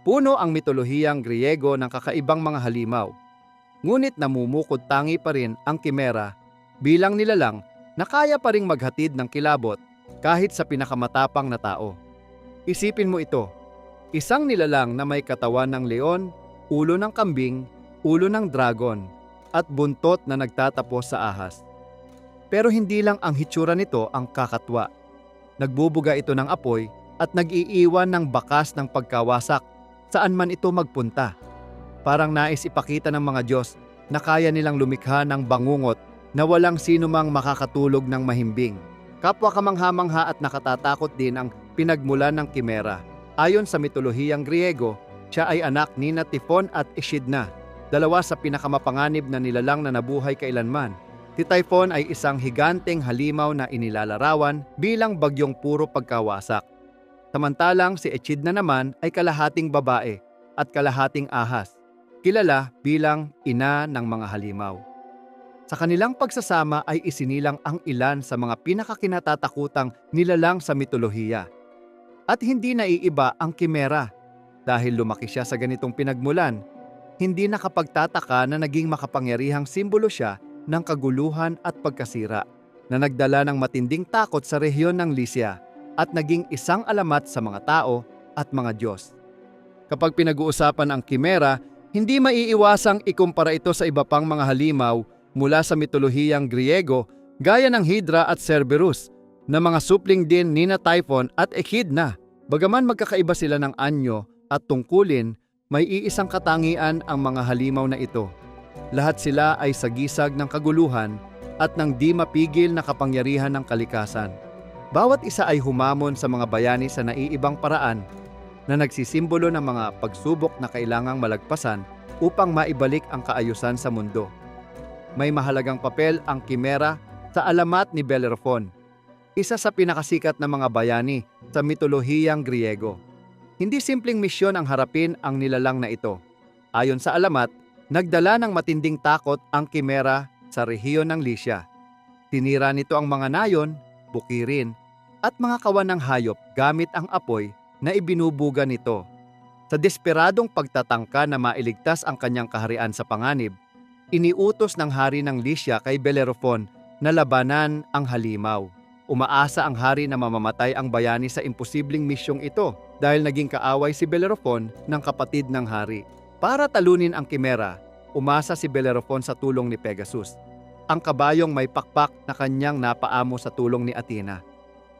Puno ang mitolohiyang Griego ng kakaibang mga halimaw. Ngunit namumukod tangi pa rin ang kimera bilang nilalang na kaya pa ring maghatid ng kilabot kahit sa pinakamatapang na tao. Isipin mo ito, isang nilalang na may katawan ng leon, ulo ng kambing, ulo ng dragon, at buntot na nagtatapos sa ahas. Pero hindi lang ang hitsura nito ang kakatwa. Nagbubuga ito ng apoy at nag-iiwan ng bakas ng pagkawasak saan man ito magpunta. Parang nais ipakita ng mga Diyos na kaya nilang lumikha ng bangungot na walang sino mang makakatulog ng mahimbing. Kapwa kamangha-mangha at nakatatakot din ang pinagmulan ng Kimera. Ayon sa mitolohiyang Griego, siya ay anak ni na Typhon at Echidna, dalawa sa pinakamapanganib na nilalang na nabuhay kailanman. Si Typhon ay isang higanteng halimaw na inilalarawan bilang bagyong puro pagkawasak. Samantalang si Echidna naman ay kalahating babae at kalahating ahas, kilala bilang ina ng mga halimaw. Sa kanilang pagsasama ay isinilang ang ilan sa mga pinakakinatatakutang nilalang sa mitolohiya. At hindi naiiba ang kimera. Dahil lumaki siya sa ganitong pinagmulan, hindi nakapagtataka na naging makapangyarihang simbolo siya ng kaguluhan at pagkasira na nagdala ng matinding takot sa rehiyon ng Lycia at naging isang alamat sa mga tao at mga Diyos. Kapag pinag-uusapan ang kimera, hindi maiiwasang ikumpara ito sa iba pang mga halimaw mula sa mitolohiyang Griego gaya ng Hydra at Cerberus na mga supling din ni na Typhon at Echidna. Bagaman magkakaiba sila ng anyo at tungkulin, may iisang katangian ang mga halimaw na ito. Lahat sila ay sagisag ng kaguluhan at ng di mapigil na kapangyarihan ng kalikasan. Bawat isa ay humamon sa mga bayani sa naiibang paraan na nagsisimbolo ng mga pagsubok na kailangang malagpasan upang maibalik ang kaayusan sa mundo. May mahalagang papel ang Kimera sa alamat ni Bellerophon, isa sa pinakasikat na mga bayani sa mitolohiyang Griego. Hindi simpleng misyon ang harapin ang nilalang na ito. Ayon sa alamat, nagdala ng matinding takot ang Kimera sa rehiyon ng Lycia. Tinira nito ang mga nayon, bukirin, at mga kawan ng hayop gamit ang apoy na ibinubuga nito. Sa desperadong pagtatangka na mailigtas ang kanyang kaharian sa panganib, iniutos ng hari ng Lycia kay Bellerophon na labanan ang halimaw. Umaasa ang hari na mamamatay ang bayani sa imposibleng misyong ito dahil naging kaaway si Bellerophon ng kapatid ng hari. Para talunin ang kimera, umasa si Bellerophon sa tulong ni Pegasus, ang kabayong may pakpak na kanyang napaamo sa tulong ni Athena.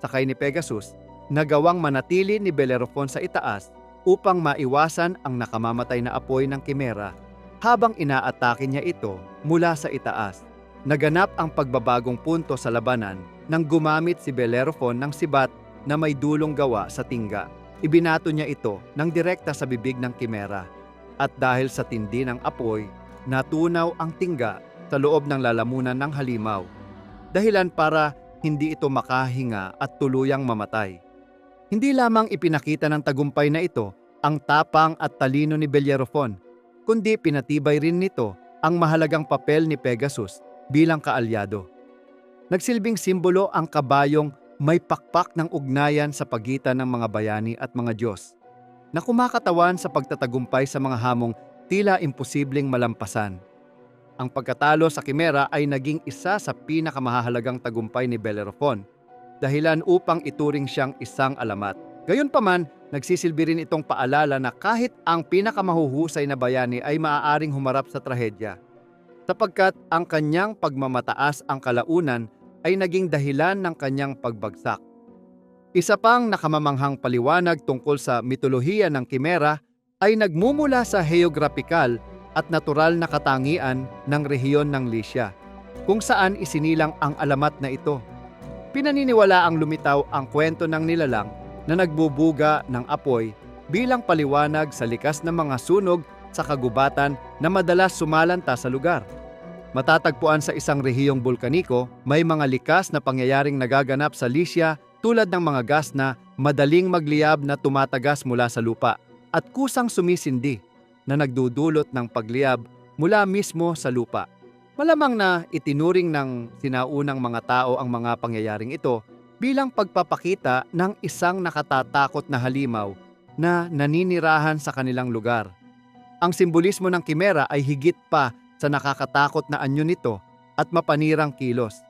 Sakay ni Pegasus, nagawang manatili ni Bellerophon sa itaas upang maiwasan ang nakamamatay na apoy ng kimera habang inaatake niya ito mula sa itaas. Naganap ang pagbabagong punto sa labanan nang gumamit si Bellerophon ng sibat na may dulong gawa sa tingga. Ibinato niya ito ng direkta sa bibig ng kimera. At dahil sa tindi ng apoy, natunaw ang tingga sa loob ng lalamunan ng halimaw. Dahilan para hindi ito makahinga at tuluyang mamatay. Hindi lamang ipinakita ng tagumpay na ito ang tapang at talino ni Bellerophon, kundi pinatibay rin nito ang mahalagang papel ni Pegasus bilang kaalyado. Nagsilbing simbolo ang kabayong may pakpak ng ugnayan sa pagitan ng mga bayani at mga Diyos, na kumakatawan sa pagtatagumpay sa mga hamong tila imposibleng malampasan. Ang pagkatalo sa Kimera ay naging isa sa pinakamahalagang tagumpay ni Bellerophon, dahilan upang ituring siyang isang alamat. Gayunpaman, nagsisilbi rin itong paalala na kahit ang pinakamahuhusay na bayani ay maaaring humarap sa trahedya, sapagkat ang kanyang pagmamataas ang kalaunan ay naging dahilan ng kanyang pagbagsak. Isa pang nakamamanghang paliwanag tungkol sa mitolohiya ng Kimera ay nagmumula sa heograpikal at natural na katangian ng rehiyon ng Lycia, kung saan isinilang ang alamat na ito. Pinaniniwala ang lumitaw ang kwento ng nilalang na nagbubuga ng apoy bilang paliwanag sa likas na mga sunog sa kagubatan na madalas sumalanta sa lugar. Matatagpuan sa isang rehiyong bulkaniko, may mga likas na pangyayaring nagaganap sa Lycia tulad ng mga gas na madaling magliyab na tumatagas mula sa lupa at kusang sumisindi na nagdudulot ng pagliyab mula mismo sa lupa. Malamang na itinuring ng sinaunang mga tao ang mga pangyayaring ito bilang pagpapakita ng isang nakatatakot na halimaw na naninirahan sa kanilang lugar. Ang simbolismo ng kimera ay higit pa sa nakakatakot na anyo nito at mapanirang kilos.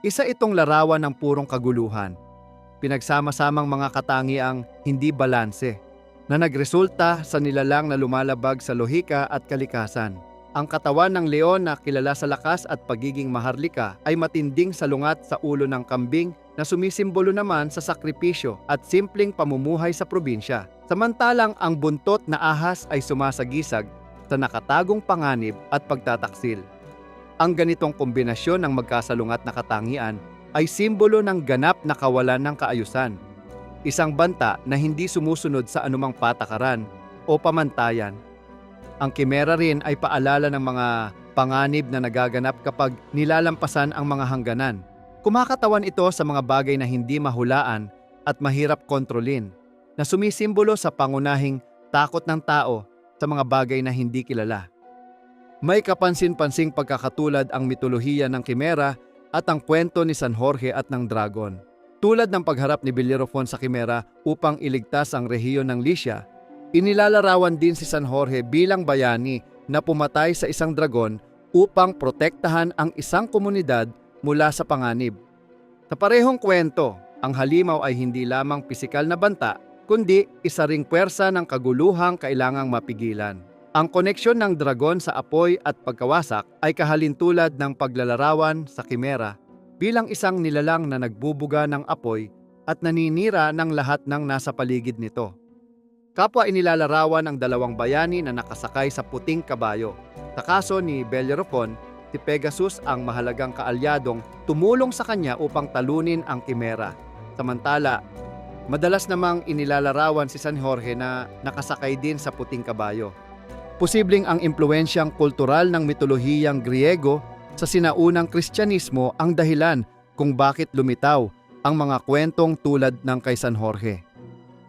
Isa itong larawan ng purong kaguluhan. Pinagsama-samang mga katangiang hindi balanse na nagresulta sa nilalang na lumalabag sa lohika at kalikasan. Ang katawan ng leon na kilala sa lakas at pagiging maharlika ay matinding salungat sa ulo ng kambing na sumisimbolo naman sa sakripisyo at simpleng pamumuhay sa probinsya. Samantalang ang buntot na ahas ay sumasagisag sa nakatagong panganib at pagtataksil. Ang ganitong kombinasyon ng magkasalungat na katangian ay simbolo ng ganap na kawalan ng kaayusan. Isang banta na hindi sumusunod sa anumang patakaran o pamantayan. Ang kimera rin ay paalala ng mga panganib na nagaganap kapag nilalampasan ang mga hangganan. Kumakatawan ito sa mga bagay na hindi mahulaan at mahirap kontrolin, na sumisimbolo sa pangunahing takot ng tao sa mga bagay na hindi kilala. May kapansin-pansing pagkakatulad ang mitolohiya ng Kimera at ang kwento ni San Jorge at ng Dragon. Tulad ng pagharap ni Bellerophon sa Kimera upang iligtas ang rehiyon ng Lycia, inilalarawan din si San Jorge bilang bayani na pumatay sa isang dragon upang protektahan ang isang komunidad mula sa panganib. Sa parehong kwento, ang halimaw ay hindi lamang pisikal na banta, kundi isa ring puwersa ng kaguluhang kailangang mapigilan. Ang koneksyon ng dragon sa apoy at pagkawasak ay kahalintulad ng paglalarawan sa kimera bilang isang nilalang na nagbubuga ng apoy at naninira ng lahat ng nasa paligid nito. Kapwa inilalarawan ang dalawang bayani na nakasakay sa puting kabayo. Sa kaso ni Bellerophon, si Pegasus ang mahalagang kaalyadong tumulong sa kanya upang talunin ang kimera. Samantala, madalas namang inilalarawan si San Jorge na nakasakay din sa puting kabayo. Posibleng ang impluensyang kultural ng mitolohiyang Griego sa sinaunang Kristyanismo ang dahilan kung bakit lumitaw ang mga kwentong tulad ng kay San Jorge.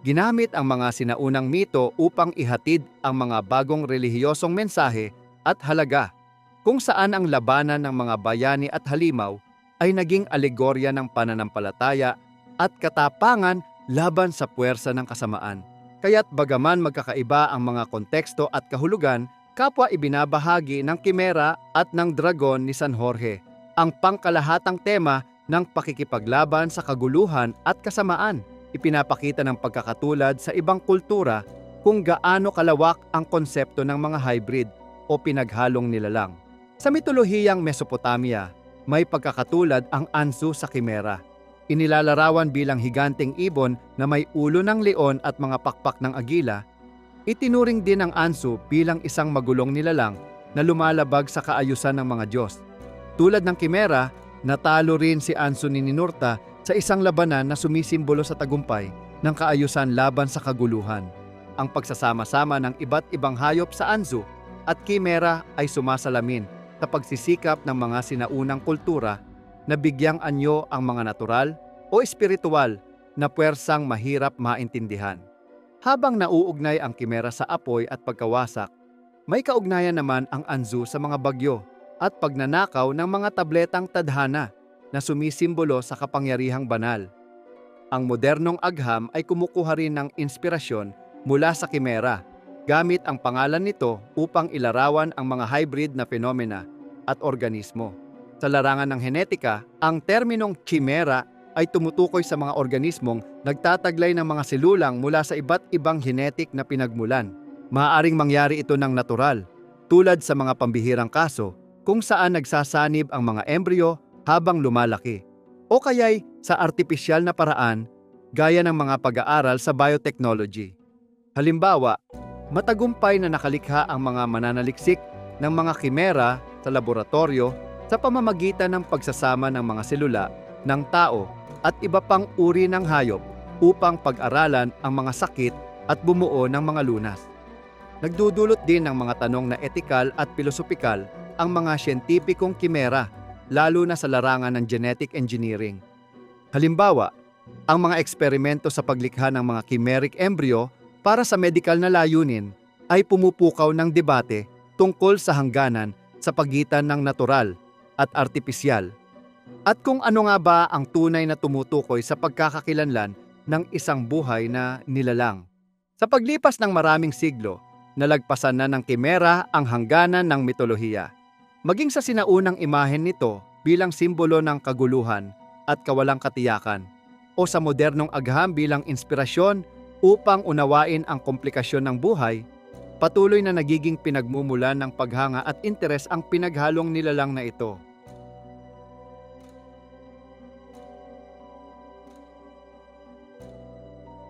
Ginamit ang mga sinaunang mito upang ihatid ang mga bagong relihiyosong mensahe at halaga, kung saan ang labanan ng mga bayani at halimaw ay naging alegorya ng pananampalataya at katapangan laban sa puwersa ng kasamaan. Kaya't bagaman magkakaiba ang mga konteksto at kahulugan, kapwa ibinabahagi ng Kimera at ng Dragon ni San Jorge ang pangkalahatang tema ng pakikipaglaban sa kaguluhan at kasamaan. Ipinapakita ng pagkakatulad sa ibang kultura kung gaano kalawak ang konsepto ng mga hybrid o pinaghalong nilalang. Sa mitolohiyang Mesopotamia, may pagkakatulad ang Ansu sa Kimera. Inilalarawan bilang higanting ibon na may ulo ng leon at mga pakpak ng agila, itinuring din ang Ansu bilang isang magulong nilalang na lumalabag sa kaayusan ng mga Diyos. Tulad ng Kimera, natalo rin si Ansu ni Ninurta sa isang labanan na sumisimbolo sa tagumpay ng kaayusan laban sa kaguluhan. Ang pagsasama-sama ng iba't ibang hayop sa Anzu at Kimera ay sumasalamin sa pagsisikap ng mga sinaunang kultura na bigyang anyo ang mga natural o espiritual na puwersang mahirap maintindihan. Habang nauugnay ang kimera sa apoy at pagkawasak, may kaugnayan naman ang anzu sa mga bagyo at pagnanakaw ng mga tabletang tadhana na sumisimbolo sa kapangyarihang banal. Ang modernong agham ay kumukuha rin ng inspirasyon mula sa kimera, gamit ang pangalan nito upang ilarawan ang mga hybrid na fenomena at organismo. Sa larangan ng henetika, ang terminong chimera ay tumutukoy sa mga organismong nagtataglay ng mga silulang mula sa iba't ibang genetic na pinagmulan. Maaaring mangyari ito ng natural, tulad sa mga pambihirang kaso kung saan nagsasanib ang mga embryo habang lumalaki. O kaya'y sa artipisyal na paraan gaya ng mga pag-aaral sa biotechnology. Halimbawa, matagumpay na nakalikha ang mga mananaliksik ng mga kimera sa laboratorio sa pamamagitan ng pagsasama ng mga selula ng tao at iba pang uri ng hayop upang pag-aralan ang mga sakit at bumuo ng mga lunas. Nagdudulot din ng mga tanong na etikal at pilosopikal ang mga siyentipikong kimera, lalo na sa larangan ng genetic engineering. Halimbawa, ang mga eksperimento sa paglikha ng mga chimeric embryo para sa medical na layunin ay pumupukaw ng debate tungkol sa hangganan sa pagitan ng natural at artipisyal. At kung ano nga ba ang tunay na tumutukoy sa pagkakakilanlan ng isang buhay na nilalang. Sa paglipas ng maraming siglo, nalagpasan na ng kimera ang hangganan ng mitolohiya. Maging sa sinaunang imahen nito bilang simbolo ng kaguluhan at kawalang katiyakan o sa modernong agham bilang inspirasyon upang unawain ang komplikasyon ng buhay, patuloy na nagiging pinagmumulan ng paghanga at interes ang pinaghalong nilalang na ito.